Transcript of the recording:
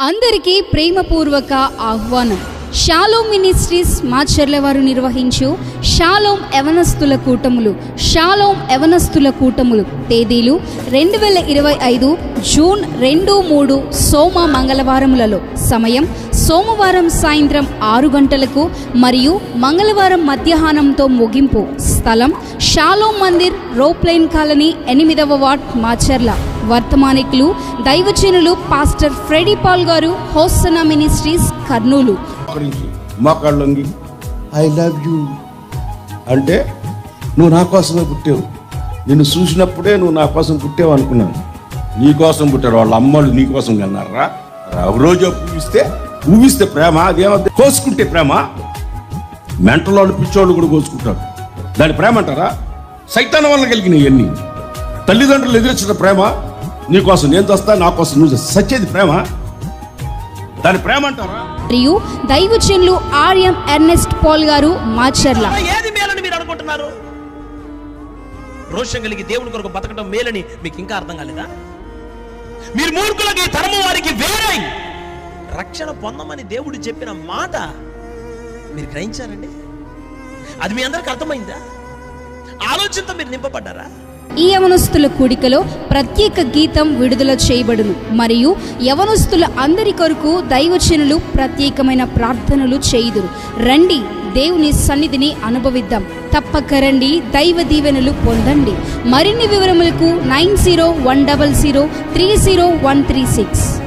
అందరికీ ప్రేమపూర్వక ఆహ్వానం. Shalom ministries Macherla వారు నిర్వహించు షాలోమ్ యవనస్తుల కూటములు షాలోమ్ యవనస్తుల కూటములు తేదీలు రెండు వేల ఇరవై ఐదు జూన్ రెండు మూడు సోమ మంగళవారములలో. సమయం సోమవారం సాయంత్రం ఆరు గంటలకు మరియు మంగళవారం మధ్యాహ్నంతో ముగింపు స్థలం షాలోమ్ మందిర్ రోప్లైన్ కాలనీ ఎనిమిదవ వార్డ్ మాచర్ల. వర్తమానికులు దైవజనులు పాస్టర్ ఫ్రెడీ పాల్ గారు Hosanna ministries Kurnool. I love you. అంటే నువ్వు నా కోసమే పుట్టావు. నిన్ను చూసినప్పుడే నువ్వు నా కోసం పుట్టావు అనుకున్నాను. నీ కోసం పుట్టారు వాళ్ళ అమ్మలు నీ కోసం కన్నారా? రోజు ఊవిస్తే ఊవిస్తే ప్రేమ అదేమో కోసుకుంటే ప్రేమ. మెంటలోళ్ళు పిచ్చోళ్ళు కూడా కోసుకుంటారు. దాని ప్రేమ అంటారా? సైతానం వల్ల కలిగిన ఇవన్నీ. తల్లిదండ్రులు ఎదిరించిన ప్రేమ నీ కోసం నేను చేస్తా నా కోసం నువ్వు చేస్తా. సచ్చేది ప్రేమ? దాని ప్రేమ అంటారా? మరియు దైవజనులు ఆర్యం ఎర్నెస్ట్ పాల్ గారు మాచర్ల. ఏది మేలని మీరు అనుకుంటున్నారు? రోషం కలిగి దేవుని కొరకు బతకడం మేలని మీకు ఇంకా అర్థం కాలేదా? మీరు మూర్ఖులకి తరము వారికి వేరై. రక్షణ పొందమని దేవుడు చెప్పిన మాట మీరు గ్రహించారండి? అది మీ అందరికి అర్థమైందా? ఆలోచనతో మీరు నింపబడ్డారా? ఈ యవనస్తుల కూడికలో ప్రత్యేక గీతం విడుదల చేయబడును. మరియు యవనస్తుల అందరి కొరకు దైవచనులు ప్రత్యేకమైన ప్రార్థనలు చేయుదురు. రండి దేవుని సన్నిధిని అనుభవిద్దాం. తప్పక రండి దైవ దీవెనలు పొందండి. మరిన్ని వివరములకు nine zero one double zero three zero one three six.